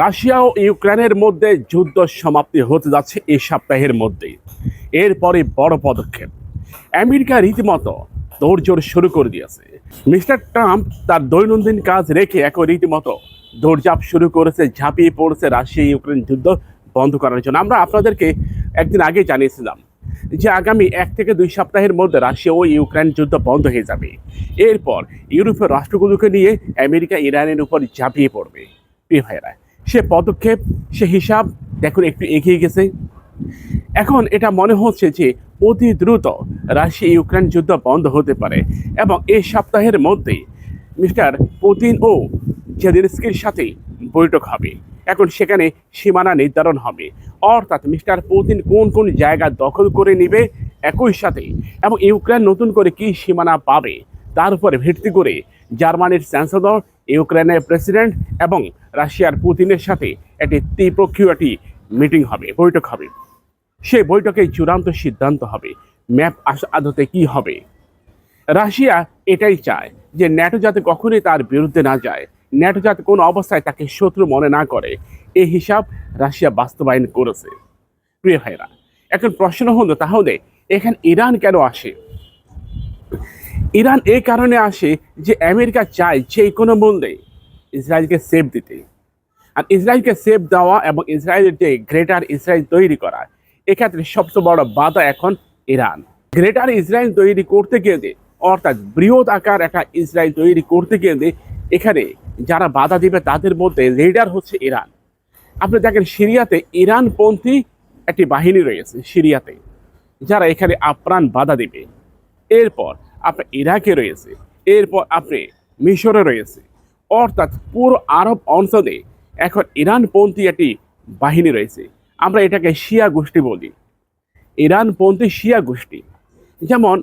Russia ও ইউক্রেনের মধ্যে যুদ্ধ সমাপ্তি হতে যাচ্ছে এই সপ্তাহের মধ্যেই। এরপরে বড় পদক্ষেপ। আমেরিকা রীতিমতো দৌড়জোড় শুরু করে দিয়েছে। মিস্টার ট্রাম্প তার দৈনন্দিন কাজ রেখে এখন রীতিমতো দৌড়ঝাঁপ শুরু করেছে, ঝাঁপিয়ে পড়েছে রাশিয়া ইউক্রেন যুদ্ধ বন্ধ করার জন্য। আমরা আপনাদেরকে একদিন আগে জানিয়েছিলাম যে আগামী এক থেকে দুই সপ্তাহের মধ্যে রাশিয়া ও ইউক্রেন যুদ্ধ বন্ধ হয়ে যাবে। এরপর ইউরোপের রাষ্ট্রগুলোকে নিয়ে আমেরিকা ইরানের উপর ঝাঁপিয়ে পড়বে। প্রিয় ভাইরা সে পদক্ষেপ, সে হিসাব, দেখুন একটু এগিয়ে গেছে। এখন এটা মনে হচ্ছে যে অতি দ্রুত রাশিয়া ইউক্রেন যুদ্ধ বন্ধ হতে পারে এবং এই সপ্তাহের মধ্যেই মিস্টার পুতিন ও জেলেনস্কির সাথে বৈঠক হবে। এখন সেখানে সীমানা নির্ধারণ হবে। অর্থাৎ মিস্টার পুতিন কোন কোন জায়গা দখল করে নেবে একই সাথে এবং ইউক্রেন নতুন করে কি সীমানা পাবে, তার উপরে ভিত্তি করে জার্মানির চ্যান্সেলর ইউক্রেনের প্রেসিডেন্ট এবং রাশিয়ার পুতিনের সাথে একটি ত্রিপক্ষীয় একটি মিটিং হবে, বৈঠক হবে। সেই বৈঠকে চূড়ান্ত সিদ্ধান্ত হবে, ম্যাপ আদতে কি হবে? রাশিয়া এটাই চায় যে ন্যাটো যাতে কখনোই তার বিরুদ্ধে না যায়, ন্যাটো যাতে কোনো অবস্থায় তাকে শত্রু মনে না করে, এই হিসাব রাশিয়া বাস্তবায়ন করেছে। প্রিয় ভাইরা এখন প্রশ্ন হলো তাহলে এখানে ইরান কেন আসে? ইরান এই কারণে আসে যে আমেরিকা চায় যে কোনো মূল্যে ইসরায়েলকে সেফ দিতে। আর ইসরায়েলকে সেফ দেওয়া এবং ইসরায়েলের যে গ্রেটার ইসরায়েল তৈরি করা, এক্ষেত্রে সবচেয়ে বড় বাধা এখন ইরান। গ্রেটার ইসরায়েল তৈরি করতে গেলে, অর্থাৎ বৃহৎ আকার একটা ইসরায়েল তৈরি করতে গেলে, এখানে যারা বাধা দিবে তাদের মধ্যে লিডার হচ্ছে ইরান। আপনি দেখেন সিরিয়াতে ইরানপন্থী একটি বাহিনী রয়েছে সিরিয়াতে, যারা এখানে আপ্রাণ বাধা দিবে। এরপর আপনার ইরাকে রয়েছে, এরপর আপনি মিশরে রয়েছে। অর্থাৎ পুরো আরব অঞ্চলে এখন ইরানপন্থী একটি বাহিনী রয়েছে। আমরা এটাকে শিয়া গোষ্ঠী বলি। ইরানপন্থী শিয়া গোষ্ঠী। যেমন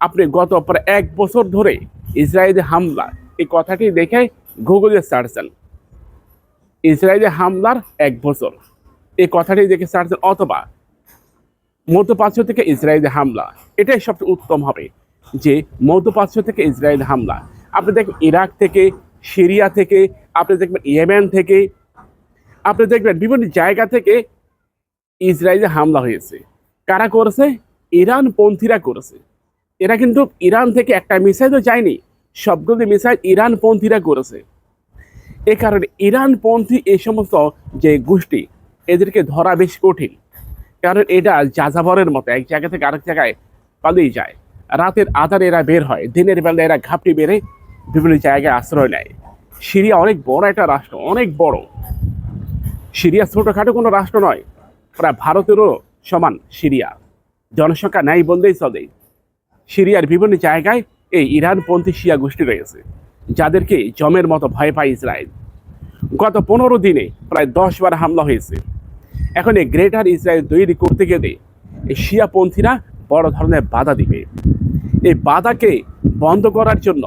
আপনি গত প্রায় এক বছর ধরে ইসরায়েলে হামলা, এই কথাটি দেখে গুগলে সার্চেন ইসরায়েলে হামলার এক বছর। এই কথাটি দেখে সার্চেন অথবা মধ্যপ্রাচ্য থেকে ইসরায়েলে হামলা। এটাই সবচেয়ে উত্তম হবে। যে মধ্যপ্রাচ্য থেকে ইসরায়েল হামলা। আপনি দেখবেন ইরাক থেকে, সিরিয়া থেকে, আপনি দেখবেন ইয়েমেন থেকে, আপনি দেখবেন বিভিন্ন জায়গা থেকে ইসরায়েলে হামলা হয়েছে। কারা করেছে? ইরান পন্থীরা করেছে। এরা কিন্তু ইরান থেকে একটা মিসাইলও যায়নি, সবগুলো মিসাইল ইরান পন্থীরা করেছে। এ কারণে ইরানপন্থী এই সমস্ত যে গোষ্ঠী, এদেরকে ধরা বেশ কঠিন। কারণ এটা যাযাবরের মতো, এক জায়গা থেকে আরেক জায়গায় পালিয়ে যায়। রাতের আধারে এরা বের হয়, দিনের বেলা এরা ঘাপটি বেড়ে বিভিন্ন জায়গায় আশ্রয় নেয়। সিরিয়া অনেক বড় একটা রাষ্ট্র, অনেক বড়। সিরিয়া ছোটোখাটো কোনো রাষ্ট্র নয় প্রায় ভারতেরও সমান সিরিয়া। জনসংখ্যা নাই বললেই চলে। সিরিয়ার বিভিন্ন জায়গায় এই ইরানপন্থী শিয়া গোষ্ঠী রয়েছে, যাদেরকে জমের মতো ভয় পায় ইসরায়েল। গত পনেরো দিনে প্রায় দশ বার হামলা হয়েছে। এখন এই গ্রেটার ইসরায়েল তৈরি করতে গেলে এই শিয়াপন্থীরা বড় ধরনের বাধা দিবে। এই বাধাকে বন্ধ করার জন্য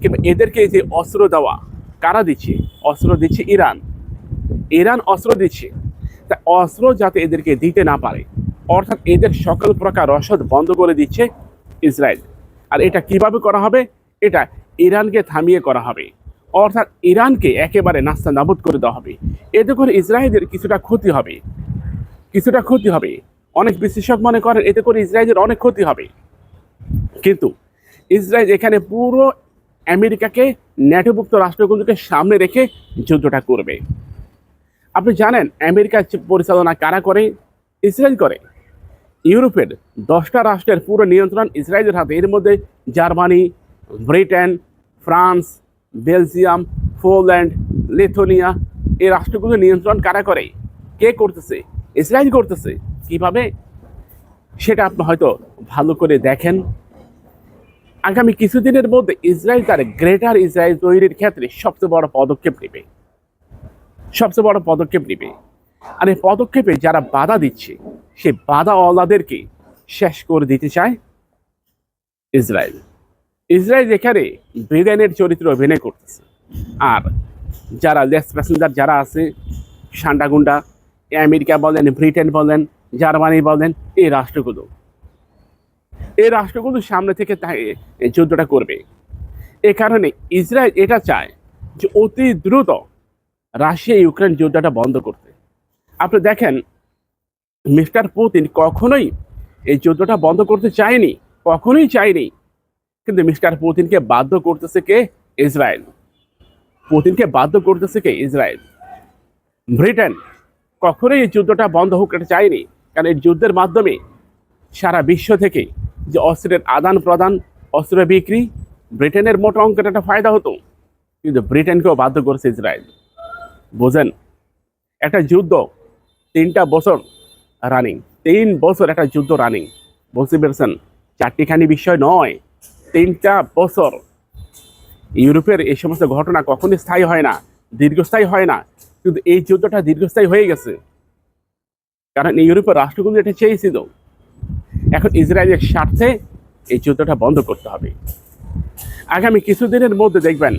কিংবা এদেরকে যে অস্ত্র দেওয়া, কারা দিচ্ছে? অস্ত্র দিচ্ছে ইরান। ইরান অস্ত্র দিচ্ছে। তা অস্ত্র যাতে এদেরকে দিতে না পারে, অর্থাৎ এদের সকল প্রকার রসদ বন্ধ করে দিচ্ছে ইসরায়েল। আর এটা কীভাবে করা হবে? এটা ইরানকে থামিয়ে করা হবে। অর্থাৎ ইরানকে একেবারে নাস্তা নাবুদ করে দেওয়া হবে। এতে করে ইসরায়েলের কিছুটা ক্ষতি হবে। কিছুটা ক্ষতি হবে। অনেক বিশেষজ্ঞ মনে করেন এতে করে ইসরায়েলের অনেক ক্ষতি হবে। কিন্তু ইসরায়েল এখানে পুরো আমেরিকাকে ন্যাটোভুক্ত রাষ্ট্রগুলোকে সামনে রেখে যুদ্ধটা করবে। আপনি জানেন আমেরিকা পরিচালনা কারা করে? ইসরায়েল করে। ইউরোপের দশটা রাষ্ট্রের পুরো নিয়ন্ত্রণ ইসরায়েলের হাতে। এর মধ্যে Germany, Britain, France, Belgium, Poland Lithuania এই রাষ্ট্রগুলো নিয়ন্ত্রণ কারা করে? কে করতেছে? ইসরায়েল করতেছে। কীভাবে? সেটা আপনি হয়তো ভালো করে দেখেন। আগামী কিছুদিনের মধ্যে ইসরায়েল তার গ্রেটার ইসরায়েল তৈরির ক্ষেত্রে সবচেয়ে বড় পদক্ষেপ নেবে। সবচেয়ে বড় পদক্ষেপ নেবে। আর এই পদক্ষেপে যারা বাধা দিচ্ছে, সে বাধাওয়ালাদেরকে শেষ করে দিতে চায় ইসরায়েল। ইসরায়েল এখানে ব্রিটেনের চরিত্র অভিনয় করতেছে। আর যারা লেস প্যাসেঞ্জার যারা আছে, সান্ডাগুন্ডা, আমেরিকা বলেন, ব্রিটেন বলেন, জার্মানি বলেন, এই রাষ্ট্রগুলো এই রাষ্ট্রগুলো সামনে থেকে যুদ্ধটা করবে। এ কারণে ইসরায়েল এটা চায় যে অতি দ্রুত রাশিয়া ইউক্রেন যুদ্ধটা বন্ধ করতে। আপনি দেখেন, মিস্টার পুতিন কখনোই এই যুদ্ধটা বন্ধ করতে চায়নি, কখনোই চায়নি। কিন্তু মিস্টার পুতিনকে বাধ্য করতেছে কে? ইসরায়েল। পুতিনকে বাধ্য করতেছে কে? ইসরায়েল। ব্রিটেন কখনোই এই যুদ্ধটা বন্ধ হোক এটা চায়নি, কারণ এই যুদ্ধের মাধ্যমে সারা বিশ্ব থেকে যে অস্ত্রের আদান প্রদান, অস্ত্র বিক্রি, ব্রিটেনের মোটা অঙ্কের একটা ফায়দা হতো। কিন্তু ব্রিটেনকেও বাধ্য করেছে ইসরায়েল। বোঝেন, একটা যুদ্ধ তিনটা বছর রানিং তিন বছর একটা যুদ্ধ রানিং বুঝতে পেরেছেন? চারটিখানি বিষয় নয়, তিনটা বছর। ইউরোপের এই সমস্ত ঘটনা কখনই স্থায়ী হয় না, দীর্ঘস্থায়ী হয় না। কিন্তু এই যুদ্ধটা দীর্ঘস্থায়ী হয়ে গেছে। কারণ ইউরোপের রাষ্ট্রগুলো এটা চেয়েছিল। এখন ইসরায়েলের স্বার্থে এই যুদ্ধটা বন্ধ করতে হবে। আগামী কিছুদিনের মধ্যে দেখবেন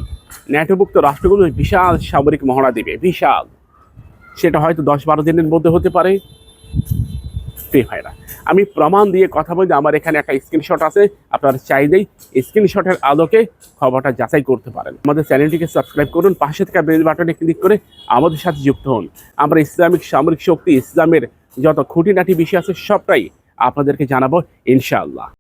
ন্যাটোভুক্ত রাষ্ট্রগুলো বিশাল সামরিক মহড়া দিবে, বিশাল। সেটা হয়তো দশ বারো দিনের মধ্যে হতে পারে। আমি প্রমাণ দিয়ে কথা বলি, আমার এখানে একটা স্ক্রিনশট আছে, আপনারা চাইলেই স্ক্রিনশটের আলোকে খবরটা যাচাই করতে পারেন। আমাদের চ্যানেলটিকে সাবস্ক্রাইব করুন, পাশে থাকা বেল বাটনে ক্লিক করে আমাদের সাথে যুক্ত হন। আমরা ইসলামিক সামরিক শক্তি, ইসলামের যত খুঁটিনাটি বিষয় আছে, সবটাই আপনাদেরকে জানাব ইনশাআল্লাহ।